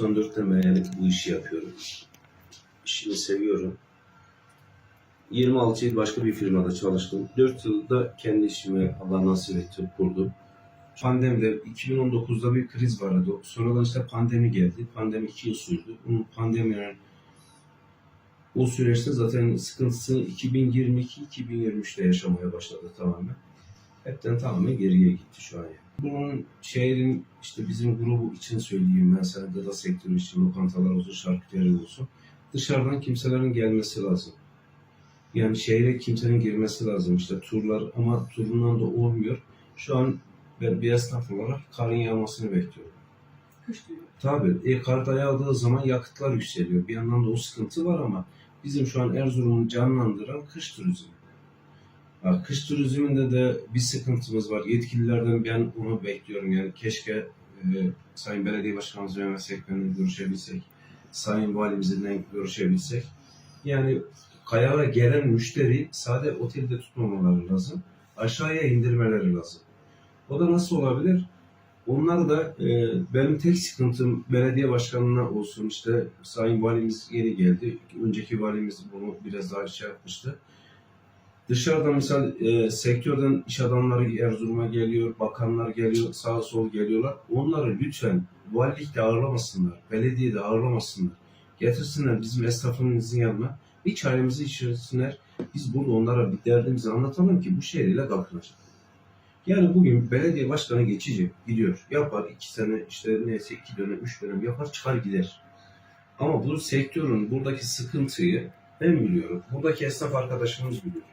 1994'ten beri bu işi yapıyorum. İşimi seviyorum. 26 yıl başka bir firmada çalıştım. 4 yılda kendi işimi Allah nasip etti, kurdum. Pandemide 2019'da bir kriz vardı. Sonradan işte pandemi geldi. Pandemi 2 yıl sürdü. Bunun pandeminin o süreçte zaten sıkıntısını 2022-2023'te yaşamaya başladı tamamen. Hepten tamamen geriye gitti şu an. yani. Bunun şehrin işte bizim grubu için söyleyeyim ben sana gıda sektörü için lokantalar olsun, şarküteri olsun. Dışarıdan kimselerin gelmesi lazım. Yani şehre kimsenin girmesi lazım işte turlar ama turundan da olmuyor. Şu an ben bir esnaf olarak karın yağmasını bekliyorum. Tabii e, kar da yağdığı zaman yakıtlar yükseliyor. Bir yandan da o sıkıntı var ama bizim şu an Erzurum'u canlandıran kış turizmi. Kış turizminde de bir sıkıntımız var. Yetkililerden ben onu bekliyorum. Yani keşke e, Sayın Belediye Başkanımız Mehmet Sekmen'le görüşebilsek, Sayın Valimizle görüşebilsek. Yani kayağa gelen müşteri sade otelde tutmamaları lazım. Aşağıya indirmeleri lazım. O da nasıl olabilir? Onlar da e, benim tek sıkıntım belediye başkanına olsun işte Sayın Valimiz yeni geldi. Önceki valimiz bunu biraz daha şey yapmıştı. Dışarıdan misal e, sektörden iş adamları Erzurum'a geliyor, bakanlar geliyor, sağ sol geliyorlar. Onları lütfen valilikte ağırlamasınlar, belediyede ağırlamasınlar. Getirsinler bizim esnafımızın yanına. Bir çayımızı içirsinler. Biz burada onlara bir derdimizi anlatalım ki bu şehirle kalkınacak. Yani bugün belediye başkanı geçici gidiyor. Yapar iki sene işte neyse iki dönem, üç dönem yapar çıkar gider. Ama bu sektörün buradaki sıkıntıyı ben biliyorum. Buradaki esnaf arkadaşımız biliyor.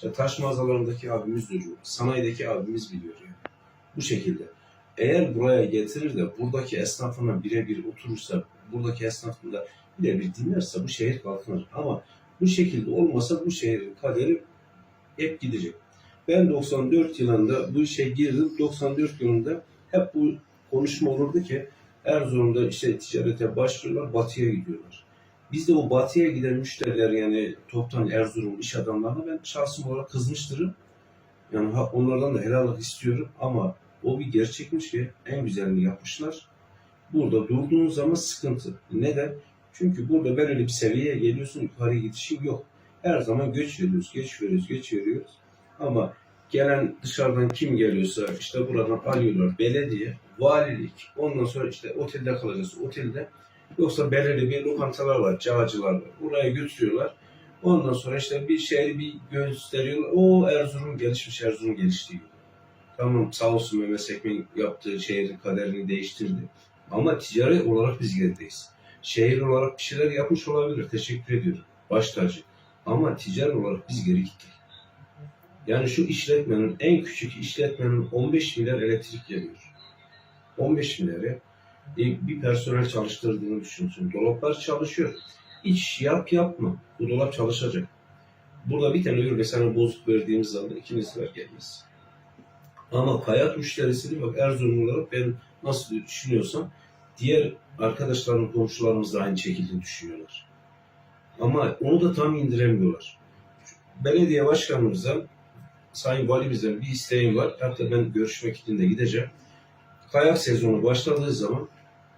İşte taş mağazalarındaki abimiz biliyor. Sanayideki abimiz biliyor yani. Bu şekilde. Eğer buraya getirir de buradaki esnafına birebir oturursa, buradaki esnafını da birebir dinlerse bu şehir kalkınır. Ama bu şekilde olmasa bu şehrin kaderi hep gidecek. Ben 94 yılında bu işe girdim. 94 yılında hep bu konuşma olurdu ki Erzurum'da işte ticarete başlıyorlar, batıya gidiyorlar. Biz de o batıya giden müşteriler yani toptan Erzurum iş adamlarına ben şahsım olarak kızmıştırım. Yani onlardan da helallik istiyorum ama o bir gerçekmiş ki en güzelini yapmışlar. Burada durduğun zaman sıkıntı. Neden? Çünkü burada belirli bir seviyeye geliyorsun yukarıya gidişin yok. Her zaman göç veriyoruz, göç veriyoruz, göç veriyoruz. Ama gelen dışarıdan kim geliyorsa işte buradan alıyorlar belediye, valilik, ondan sonra işte otelde kalacağız, otelde. Yoksa belirli bir lokantalar var, cağcılar var. Buraya götürüyorlar. Ondan sonra işte bir şey bir gösteriyorlar. O Erzurum gelişmiş, Erzurum gelişti. Tamam sağ olsun Mehmet Sekmen yaptığı şehrin kaderini değiştirdi. Ama ticari olarak biz gerideyiz. Şehir olarak bir şeyler yapmış olabilir. Teşekkür ediyorum. Baş tacı. Ama ticari olarak biz geri gittik. Yani şu işletmenin, en küçük işletmenin 15 milyar elektrik geliyor. 15 milyarı e, bir personel çalıştırdığını düşünsün. Dolaplar çalışıyor. İç yap yapma. Bu dolap çalışacak. Burada bir tane ürün mesela bozuk verdiğimiz zaman ikincisi ver gelmez. Ama kayat müşterisini bak Erzurum olarak ben nasıl düşünüyorsam diğer arkadaşlarım, komşularımız da aynı şekilde düşünüyorlar. Ama onu da tam indiremiyorlar. Belediye başkanımızdan, Sayın Valimizden bir isteğim var. Hatta ben görüşmek için de gideceğim. Kayak sezonu başladığı zaman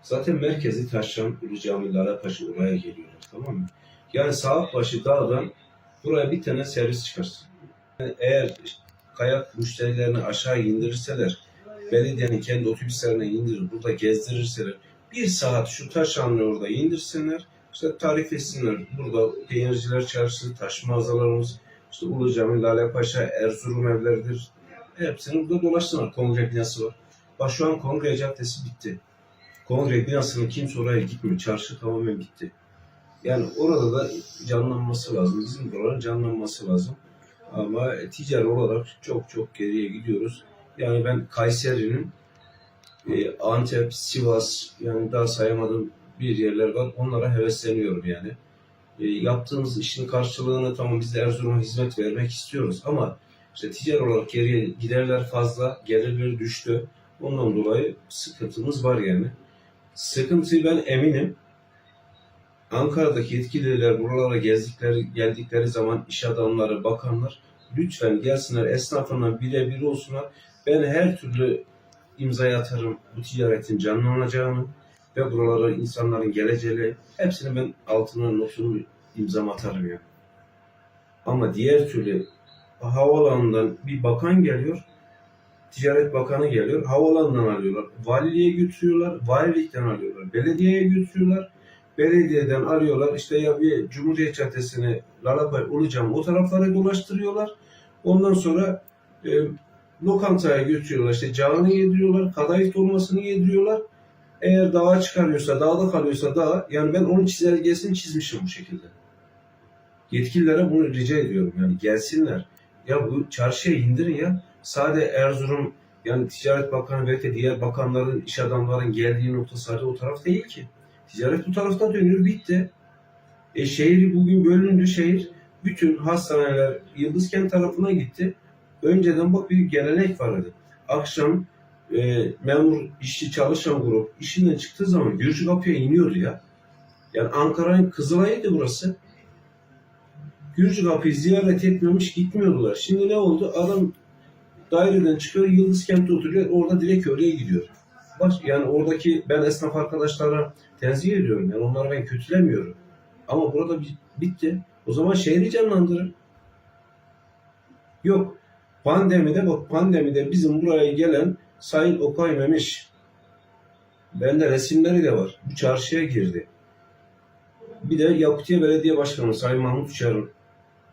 zaten merkezi taşıyan Ulu Cami Lalapaşa oraya geliyorlar. Tamam mı? Yani saat başı dağdan buraya bir tane servis çıkarsın. Yani eğer kayak müşterilerini aşağı indirirseler, belediyenin kendi otobüslerine indirir, burada gezdirirseler, bir saat şu taşanlı orada indirsinler, işte tarif etsinler. Burada peynirciler çarşısı, taş mağazalarımız, işte Ulu Cami, Lale Paşa, Erzurum evleridir. Hepsini burada dolaşsınlar. Kongre binası var. Bak şu an Kongre Caddesi bitti. Kongre binasının kimse oraya gitmiyor. Çarşı tamamen bitti. Yani orada da canlanması lazım. Bizim buraların canlanması lazım. Ama ticari olarak çok çok geriye gidiyoruz. Yani ben Kayseri'nin e, Antep, Sivas yani daha sayamadığım bir yerler var. Onlara hevesleniyorum yani. E, yaptığımız işin karşılığını tamam biz de Erzurum'a hizmet vermek istiyoruz ama işte ticari olarak geriye giderler fazla, gelirleri düştü. Ondan dolayı sıkıntımız var yani. Sıkıntıyı ben eminim. Ankara'daki yetkililer buralara gezdikleri, geldikleri zaman iş adamları, bakanlar lütfen gelsinler esnafına birebir olsunlar. Ben her türlü imzaya atarım bu ticaretin canlanacağını ve buralara insanların geleceğini hepsini ben altına notunu imzam atarım ya. Ama diğer türlü havalanından bir bakan geliyor, Ticaret Bakanı geliyor, havalandan alıyorlar, valiliğe götürüyorlar, valilikten alıyorlar, belediyeye götürüyorlar, belediyeden arıyorlar, işte ya bir Cumhuriyet Caddesi'ni, Lalapay, Ulucam o taraflara dolaştırıyorlar. Ondan sonra e, lokantaya götürüyorlar, işte cağını yediriyorlar, kadayıf dolmasını yediriyorlar. Eğer dağa çıkarıyorsa, dağda kalıyorsa dağ, yani ben onun çizelgesini çizmişim bu şekilde. Yetkililere bunu rica ediyorum yani gelsinler. Ya bu çarşıya indirin ya. Sade Erzurum yani Ticaret Bakanı ve diğer bakanların, iş adamların geldiği nokta sadece o taraf değil ki. Ticaret bu tarafta dönüyor, bitti. E şehri bugün bölündü şehir. Bütün hastaneler Yıldızkent tarafına gitti. Önceden bak bir gelenek vardı. Akşam e, memur, işçi, çalışan grup işinden çıktığı zaman Gürcü kapıya iniyordu ya. Yani Ankara'nın Kızılay'ıydı burası. Gürcü kapıyı ziyaret etmemiş gitmiyordular. Şimdi ne oldu? Adam daireden çıkıyor, Yıldız kentte oturuyor, orada direkt oraya gidiyor. Bak yani oradaki ben esnaf arkadaşlara tenzih ediyorum. Yani onları ben kötülemiyorum. Ama burada bi- bitti. O zaman şehri canlandırın. Yok. Pandemide bak pandemide bizim buraya gelen Sayın Okay Memiş. Bende resimleri de var. Bu çarşıya girdi. Bir de Yakutiye Belediye Başkanı Sayın Mahmut Uçar'ın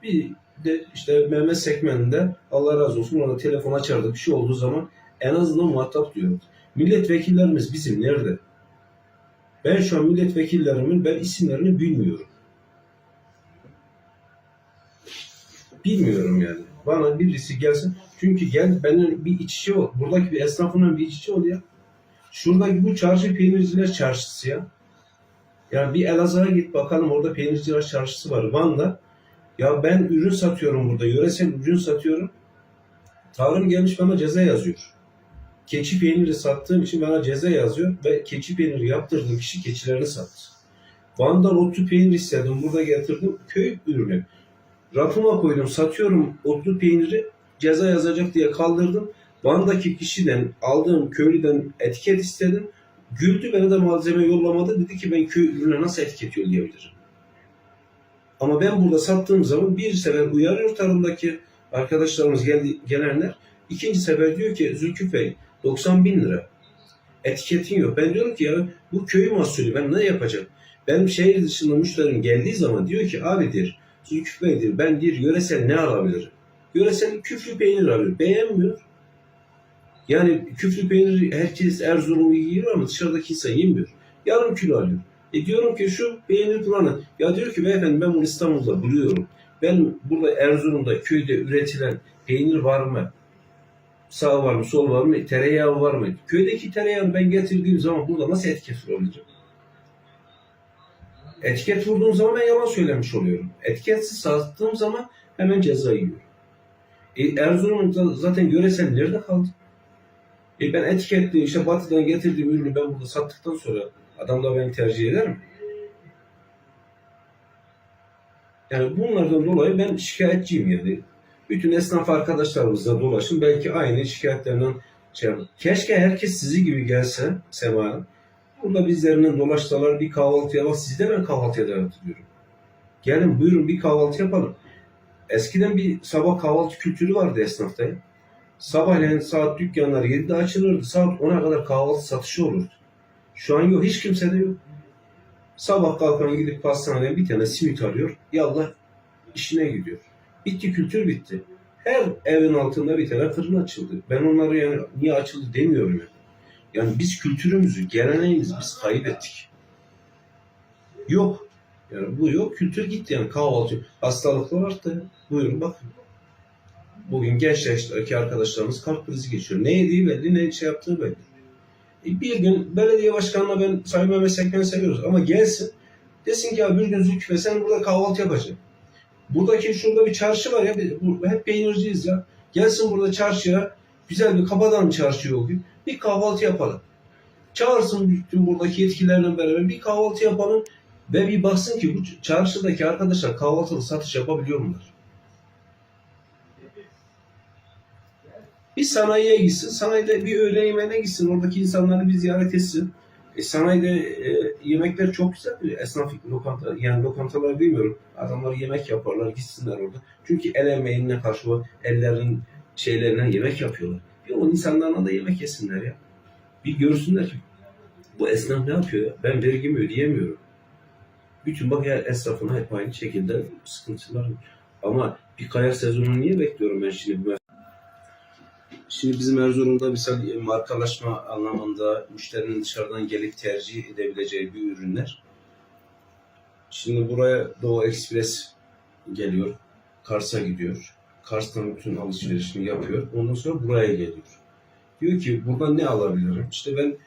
bir de işte Mehmet Sekmen'de Allah razı olsun ona telefon açardı. Bir şey olduğu zaman en azından muhatap diyordu. Milletvekillerimiz bizim nerede? Ben şu an milletvekillerimin ben isimlerini bilmiyorum. Bilmiyorum yani. Bana birisi gelsin. Çünkü gel benim bir iç içe ol. Buradaki bir esnafının bir iç içe ol ya. Şuradaki bu çarşı peynirciler çarşısı ya. Yani bir Elazığ'a git bakalım orada peynirciler çarşısı var. Van'da. Ya ben ürün satıyorum burada. Yöresel ürün satıyorum. Tarım gelmiş bana ceza yazıyor. Keçi peyniri sattığım için bana ceza yazıyor ve keçi peyniri yaptırdığım kişi keçilerini sattı. Van'dan otlu peynir istedim. Burada getirdim. Köy ürünü. Rafıma koydum. Satıyorum otlu peyniri. Ceza yazacak diye kaldırdım. Van'daki kişiden aldığım köylüden etiket istedim. Güldü bana da malzeme yollamadı. Dedi ki ben köy ürüne nasıl etiket yollayabilirim? Ama ben burada sattığım zaman bir sefer uyarıyor tarımdaki arkadaşlarımız geldi, gelenler. İkinci sefer diyor ki Zülküf Bey 90 bin lira. Etiketin yok. Ben diyorum ki ya bu köy mahsulü ben ne yapacağım? Benim şehir dışında müşterim geldiği zaman diyor ki abidir Zülküf Bey'dir ben bir yöresel ne alabilirim? Yöresel küflü peynir alıyor. Beğenmiyor. Yani küflü peynir herkes Erzurum'u yiyor ama dışarıdaki insan yemiyor. Yarım kilo alıyor. E diyorum ki şu peynir buranın. Ya diyor ki beyefendi ben bunu İstanbul'da buluyorum. Ben burada Erzurum'da köyde üretilen peynir var mı? Sağ var mı, sol var mı, tereyağı var mı? Köydeki tereyağını ben getirdiğim zaman burada nasıl etiket vurabilirim? Etiket vurduğum zaman ben yalan söylemiş oluyorum. Etiketsiz sattığım zaman hemen ceza yiyorum. E, Erzurum'un zaten yöresel nerede kaldı? E ben etiketli işte batıdan getirdiğim ürünü ben burada sattıktan sonra adam da beni tercih eder mi? Yani bunlardan dolayı ben şikayetçiyim yani. Bütün esnaf arkadaşlarımızla dolaşın. Belki aynı şikayetlerinden şey. Keşke herkes sizi gibi gelse Sema. Burada bizlerinden dolaşsalar bir kahvaltı yapalım. Sizi de ben kahvaltıya davet ediyorum. Gelin buyurun bir kahvaltı yapalım. Eskiden bir sabah kahvaltı kültürü vardı esnafta. Sabahleyin saat dükkanlar 7'de açılırdı. Saat 10'a kadar kahvaltı satışı olurdu. Şu an yok. Hiç kimse de yok. Sabah kalkan gidip pastaneye bir tane simit alıyor. Yallah işine gidiyor. Bitti kültür bitti. Her evin altında bir tane fırın açıldı. Ben onları yani niye açıldı demiyorum yani. Yani biz kültürümüzü, geleneğimizi biz kaybettik. Yok. Yani bu yok. Kültür gitti yani kahvaltı. Hastalıklar arttı. Buyurun bakın. Bugün genç yaştaki arkadaşlarımız kalp krizi geçiyor. Ne yediği belli, ne şey yaptığı belli. E bir gün belediye başkanına ben Sayın Mehmet Sekmen'i seviyoruz ama gelsin desin ki ya bir gün Zülküf'e sen burada kahvaltı yapacaksın. Buradaki şurada bir çarşı var ya hep peynirciyiz ya. Gelsin burada çarşıya güzel bir kabadan çarşı o gün. Bir kahvaltı yapalım. Çağırsın bütün buradaki yetkililerle beraber bir kahvaltı yapalım ve bir baksın ki bu çarşıdaki arkadaşlar kahvaltılı satış yapabiliyor mular? Bir sanayiye gitsin, sanayide bir öğle yemeğine gitsin, oradaki insanları bir ziyaret etsin. E, sanayide e, yemekler çok güzel. Esnaf lokanta, yani lokantalar bilmiyorum. Adamlar yemek yaparlar, gitsinler orada. Çünkü el emeğine karşı ellerin şeylerine yemek yapıyorlar. Bir o insanlarla da yemek yesinler ya. Bir görsünler ki bu esnaf ne yapıyor ya? Ben vergimi ödeyemiyorum. Bütün bak ya esnafına hep aynı şekilde sıkıntılar. var. Ama bir kaya sezonu niye bekliyorum ben şimdi bu Şimdi bizim Erzurum'da misal markalaşma anlamında müşterinin dışarıdan gelip tercih edebileceği bir ürünler. Şimdi buraya Doğu Ekspres geliyor. Kars'a gidiyor. Kars'tan bütün alışverişini yapıyor. Ondan sonra buraya geliyor. Diyor ki buradan ne alabilirim? İşte ben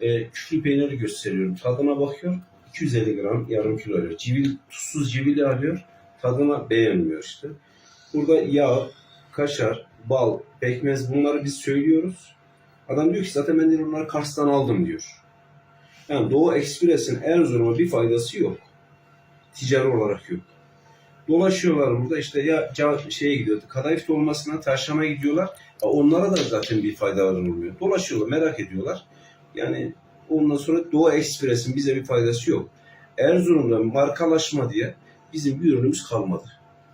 e, küflü peyniri gösteriyorum. Tadına bakıyor. 250 gram yarım kilo alıyor. Civil, tuzsuz civili alıyor. Tadına beğenmiyor işte. Burada yağ, kaşar, bal, pekmez bunları biz söylüyoruz. Adam diyor ki zaten ben de bunları Kars'tan aldım diyor. Yani Doğu Ekspres'in Erzurum'a bir faydası yok. Ticari olarak yok. Dolaşıyorlar burada işte ya şeye gidiyor, kadayıf dolmasına, taşlama gidiyorlar. Onlara da zaten bir faydaları olmuyor. Dolaşıyorlar, merak ediyorlar. Yani ondan sonra Doğu Ekspres'in bize bir faydası yok. Erzurum'da markalaşma diye bizim bir ürünümüz kalmadı.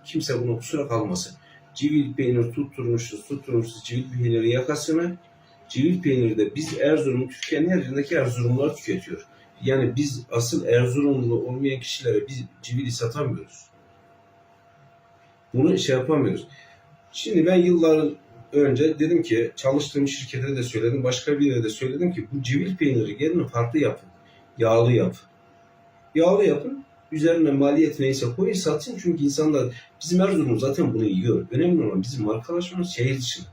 Kimse buna kusura kalmasın civil peynir tutturmuşuz, tutturmuşuz civil peyniri yakasını. Civil peyniri de biz Erzurum'u Türkiye'nin her yerindeki Erzurumlular tüketiyor. Yani biz asıl Erzurumlu olmayan kişilere biz civili satamıyoruz. Bunu şey yapamıyoruz. Şimdi ben yıllar önce dedim ki çalıştığım şirkete de söyledim, başka bir yere de söyledim ki bu civil peyniri gelin farklı yapın. Yağlı yapın. Yağlı yapın. Üzerine maliyet neyse koyun satsın çünkü insanlar bizim Erzurum zaten bunu yiyor. Önemli olan bizim markalaşmamız şehir dışına.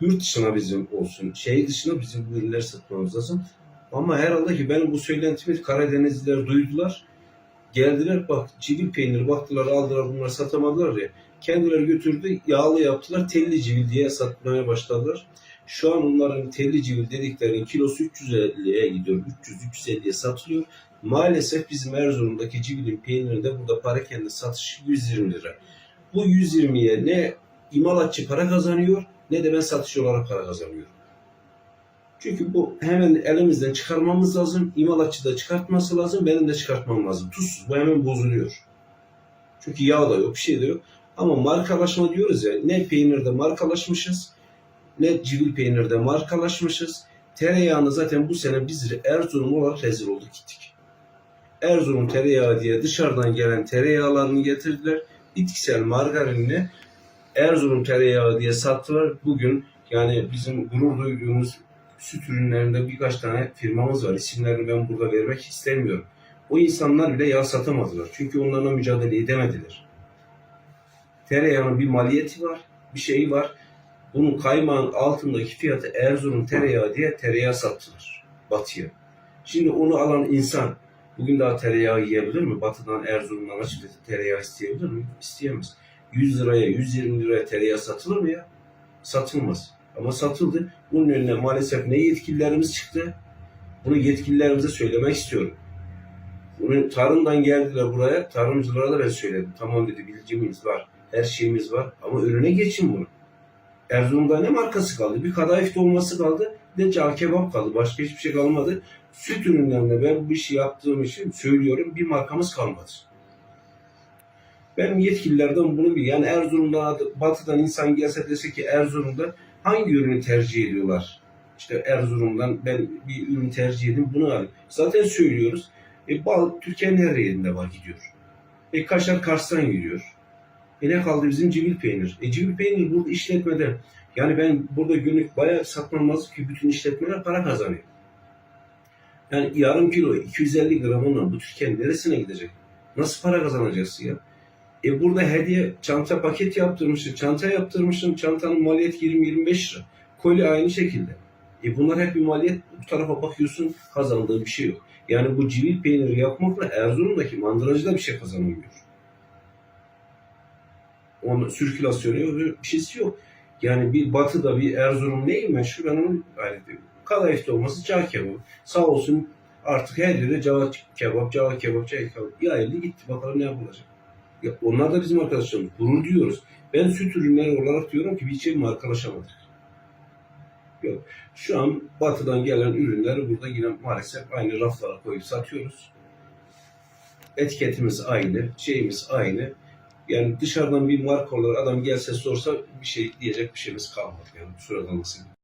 Yurt dışına bizim olsun. Şehir dışına bizim bu ürünleri satmamız lazım. Ama herhalde ki benim bu söylentimi Karadenizliler duydular. Geldiler bak civil peynir baktılar aldılar bunları satamadılar ya. Kendileri götürdü yağlı yaptılar telli civil diye satmaya başladılar. Şu an onların telli civil dediklerinin kilosu 350'ye gidiyor. 300-350'ye satılıyor. Maalesef bizim Erzurum'daki civilin peynirinde burada parakende satışı 120 lira. Bu 120'ye ne imalatçı para kazanıyor ne de ben satışçı olarak para kazanıyorum. Çünkü bu hemen elimizden çıkarmamız lazım. İmalatçı da çıkartması lazım. Benim de çıkartmam lazım. Tuzsuz. Bu hemen bozuluyor. Çünkü yağ da yok, bir şey de yok. Ama markalaşma diyoruz ya, ne peynirde markalaşmışız, ne civil peynirde markalaşmışız. Tereyağını zaten bu sene biz Erzurum olarak rezil olduk gittik. Erzurum tereyağı diye dışarıdan gelen tereyağlarını getirdiler. Bitkisel margarinini Erzurum tereyağı diye sattılar. Bugün yani bizim gurur duyduğumuz süt ürünlerinde birkaç tane firmamız var. İsimlerini ben burada vermek istemiyorum. O insanlar bile yağ satamadılar. Çünkü onlarla mücadele edemediler. Tereyağının bir maliyeti var, bir şeyi var. Bunun kaymağın altındaki fiyatı Erzurum tereyağı diye tereyağı sattılar batıya. Şimdi onu alan insan bugün daha tereyağı yiyebilir mi? Batıdan Erzurum'dan açıp da tereyağı isteyebilir mi? İsteyemez. 100 liraya 120 liraya tereyağı satılır mı ya? Satılmaz. Ama satıldı. Bunun önüne maalesef ne yetkililerimiz çıktı? Bunu yetkililerimize söylemek istiyorum. Bunu tarımdan geldiler buraya. Tarımcılara da ben söyledim. Tamam dedi bilgimiz var. Her şeyimiz var. Ama önüne geçin bunu. Erzurum'da ne markası kaldı? Bir kadayıf dolması kaldı. De cağ kebap kaldı. Başka hiçbir şey kalmadı. Süt ürünlerinde ben bu işi yaptığım için söylüyorum bir markamız kalmadı. Ben yetkililerden bunu bir yani Erzurum'dan batıdan insan gelse dese ki Erzurum'da hangi ürünü tercih ediyorlar? İşte Erzurum'dan ben bir ürün tercih edeyim bunu alayım. Zaten söylüyoruz. E, bal Türkiye'nin her yerinde var gidiyor. E, kaşar Kars'tan gidiyor. E ne kaldı bizim civil peynir? E civil peynir burada işletmede. Yani ben burada günlük bayağı satmam lazım ki bütün işletmeler para kazanıyor. Yani yarım kilo 250 gramından bu Türkiye'nin neresine gidecek? Nasıl para kazanacaksın ya? E burada hediye çanta paket yaptırmışsın, çanta yaptırmışsın, çantanın maliyeti 20-25 lira. Koli aynı şekilde. E bunlar hep bir maliyet. Bu tarafa bakıyorsun kazandığı bir şey yok. Yani bu civil peyniri yapmakla Erzurum'daki mandıracı da bir şey kazanamıyor. Onun sirkülasyonu yok, bir şeysi yok. Yani bir batıda bir Erzurum neyi meşhur ben onu hayret ediyorum. Olması cağ kebabı. Sağ olsun artık her yere cağ kebap, cağ kebap, cağ kebap. Yayıldı gitti bakalım ne yapılacak. Ya onlar da bizim arkadaşlarımız. Gurur diyoruz. Ben süt ürünleri olarak diyorum ki bir şey markalaşamadık. Yok. Şu an batıdan gelen ürünleri burada yine maalesef aynı raflara koyup satıyoruz. Etiketimiz aynı, şeyimiz aynı. Yani dışarıdan bir marka olarak adam gelse sorsa bir şey diyecek bir şeyimiz kalmadı. Yani kusura kalmasın.